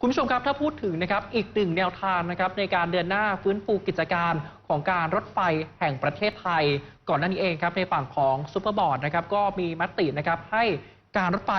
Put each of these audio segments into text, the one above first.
คุณผู้ชมครับถ้าพูดถึงนะครับอีกหนึ่งแนวทางนะครับในการเดินหน้าฟื้นฟูกิจการของการรถไฟแห่งประเทศไทย ก่อนหน้านี้เองครับในฝั่งของซูเปอร์บอร์ดนะครับก็มีมตินะครับให้การรถไฟ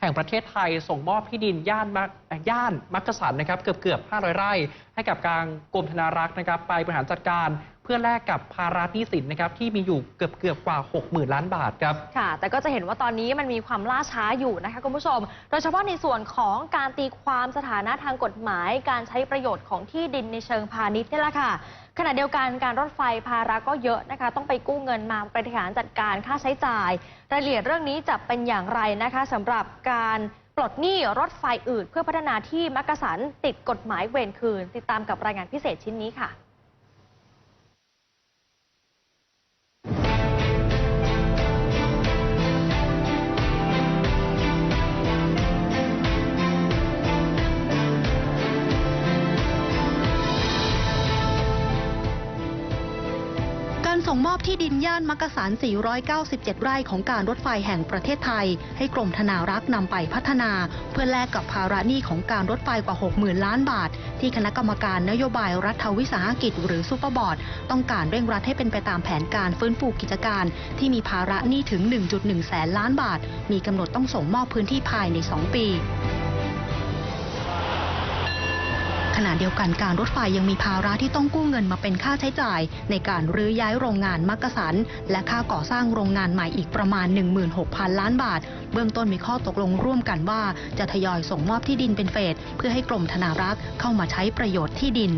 แห่งประเทศไทย ส่งมอบที่ดินย่านมักย่านมักกะสันนะครับเกือบเกือบ500 ไร่ ให้กับการกรมธนารักษ์นะครับ ไปบริหารจัดการ พื่อแลกกับภาระหนี้สินนะครับที่มีอยู่เกือบเกือบกว่า 60,000 ล้านบาทครับค่ะ แต่ก็จะเห็นว่าตอนนี้มันมีความล่าช้าอยู่นะคะคุณผู้ชม โดยเฉพาะในส่วนของการตีความสถานะทางกฎหมาย การใช้ประโยชน์ของที่ดินในเชิงพาณิชย์นี่แหละค่ะขณะเดียวกันการรถไฟภาระก็เยอะนะคะ ต้องไปกู้เงินมาบริหารจัดการค่าใช้จ่าย รายละเอียดเรื่องนี้จะเป็นอย่างไรนะคะสำหรับการปลดหนี้รถไฟอื่น เพื่อพัฒนาที่มักกะสันติดกฎหมายเวรคืน ติดตามกับรายงานพิเศษชิ้นนี้ค่ะ การส่งมอบที่ดินย่านมักกะสัน 497 ไร่ของการรถไฟแห่งประเทศไทย ให้กรมธนารักษ์นำไปพัฒนา เพื่อแลกกับภาระหนี้ของการรถไฟกว่า 60,000 ล้านบาท ที่คณะกรรมการนโยบายรัฐวิสาหกิจหรือซูเปอร์บอร์ดต้องการเร่งรัดให้เป็นไปตามแผนการฟื้นฟูกิจการ ที่มีภาระหนี้ถึง 1.1 แสนล้านบาท มีกำหนดต้องส่งมอบพื้นที่ภายใน 2 ปี ขณะเดียวกันการรถไฟยังมีภาระที่ต้องกู้เงินมาเป็นค่าใช้จ่าย ในการรื้อย้ายโรงงานมักกะสัน และค่าก่อสร้างโรงงานใหม่อีกประมาณ 16,000 ล้านบาท เบื้องต้นมีข้อตกลงร่วมกันว่า จะทยอยส่งมอบที่ดินเป็นเฟสเพื่อให้กรมธนารักษ์เข้ามาใช้ประโยชน์ที่ดิน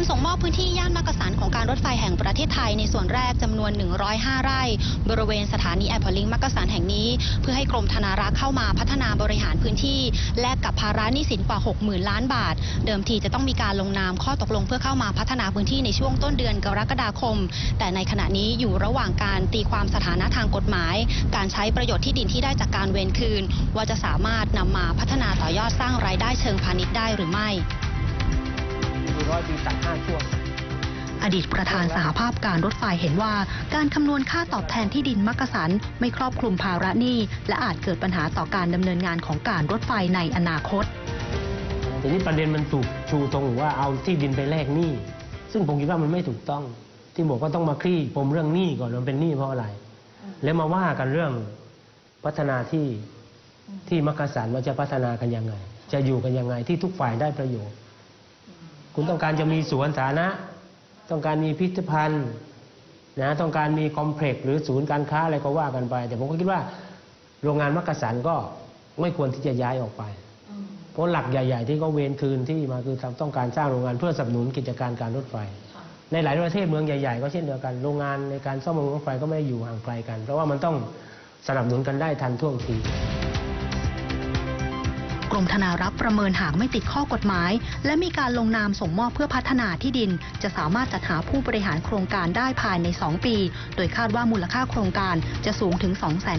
การส่งมอบพื้นที่ย่านมักกะสันของการรถไฟแห่งประเทศไทยในส่วนแรกจำนวน 105 ไร่ บริเวณสถานีแอร์พอร์ลิงมักกะสันแห่งนี้ เพื่อให้กรมธนารักษ์เข้ามาพัฒนาบริหารพื้นที่ แลกกับภาระหนี้สินกว่า 60,000 ล้านบาท เดิมทีจะต้องมีการลงนามข้อตกลงเพื่อเข้ามาพัฒนาพื้นที่ในช่วงต้นเดือนกรกฎาคม แต่ในขณะนี้อยู่ระหว่างการตีความสถานะทางกฎหมาย การใช้ประโยชน์ที่ดินที่ได้จากการเวรคืน ว่าจะสามารถนำมาพัฒนาต่อยอดสร้างรายได้เชิงพาณิชย์ได้หรือไม่ มีร้อยปีตัดห้าช่วงอดีตประธานสหภาพการรถไฟเห็นว่า การคำนวณค่าตอบแทนที่ดินมักกะสัน ไม่ครอบคลุมภาระหนี้และอาจเกิดปัญหาต่อการดำเนินงานของการรถไฟในอนาคต ทีนี้ประเด็นมันถูกชูตรงว่าเอาที่ดินไปแลกหนี้ ซึ่งผมคิดว่ามันไม่ถูกต้อง ที่บอกว่าต้องมาคลี่ปมเรื่องหนี้ก่อนมันเป็นหนี้เพราะอะไร แล้วมาว่ากันเรื่องพัฒนาที่ที่มักกะสันว่าจะพัฒนากันยังไง จะอยู่กันยังไงที่ทุกฝ่ายได้ประโยชน์ คุณต้องการจะมีสวนสาธารณะ ต้องการมีพิพิธภัณฑ์นะต้องการมีคอมเพล็กซ์หรือศูนย์การค้าอะไรก็ว่ากันไป แต่ผมก็คิดว่าโรงงานมักกะสันก็ไม่ควรที่จะย้ายออกไป เพราะหลักใหญ่ ๆ ที่เขาเวนคืนที่มาคือต้องการสร้างโรงงานเพื่อสนับสนุนกิจการการรถไฟ ในหลายประเทศเมืองใหญ่ ๆ ก็เช่นเดียวกันโรงงานในการซ่อมบำรุงรถไฟก็ไม่ได้อยู่ห่างไกลกัน เพราะว่ามันต้องสนับสนุนกันได้ทันท่วงที กรมธนารักษ์ประเมินหากไม่ติดข้อกฎหมาย และมีการลงนามส่งมอบเพื่อพัฒนาที่ดิน จะสามารถจัดหาผู้บริหารโครงการได้ภายใน 2 ปี โดยคาดว่ามูลค่าโครงการจะสูงถึง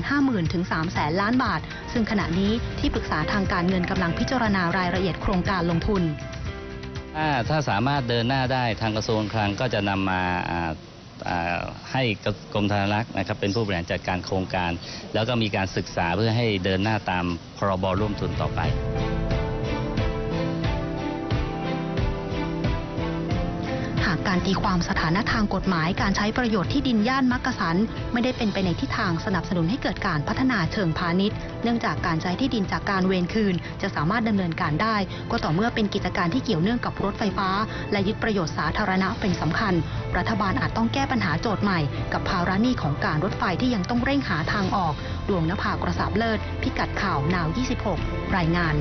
250,000 ถึง 300,000 ล้านบาท ซึ่งขณะนี้ที่ปรึกษาทางการเงินกำลังพิจารณารายละเอียดโครงการลงทุน ถ้าถ้าสามารถเดินหน้าได้ทางกระทรวงคลังก็จะนำมา ให้กรมธนารักษ์นะครับเป็นผู้บริหารจัดการโครงการ แล้วก็มีการศึกษาเพื่อให้เดินหน้าตามพรบร่วมทุนต่อไป การตีความสถานะทางกฎหมายการใช้ประโยชน์ที่ดินย่านมักกะสัน ไม่ได้เป็นไปในทิศทางสนับสนุนให้เกิดการพัฒนาเชิงพาณิชย์ เนื่องจากการใช้ที่ดินจากการเวรคืน จะสามารถดำเนินการได้ ก็ต่อเมื่อเป็นกิจการที่เกี่ยวเนื่องกับรถไฟฟ้า และยึดประโยชน์สาธารณะเป็นสำคัญ รัฐบาลอาจต้องแก้ปัญหาโจทย์ใหม่ กับภาระหนี้ของการรถไฟที่ยังต้องเร่งหาทางออก ดวงนภากระสาบเลิศ พิกัดข่าว นาว 26 รายงาน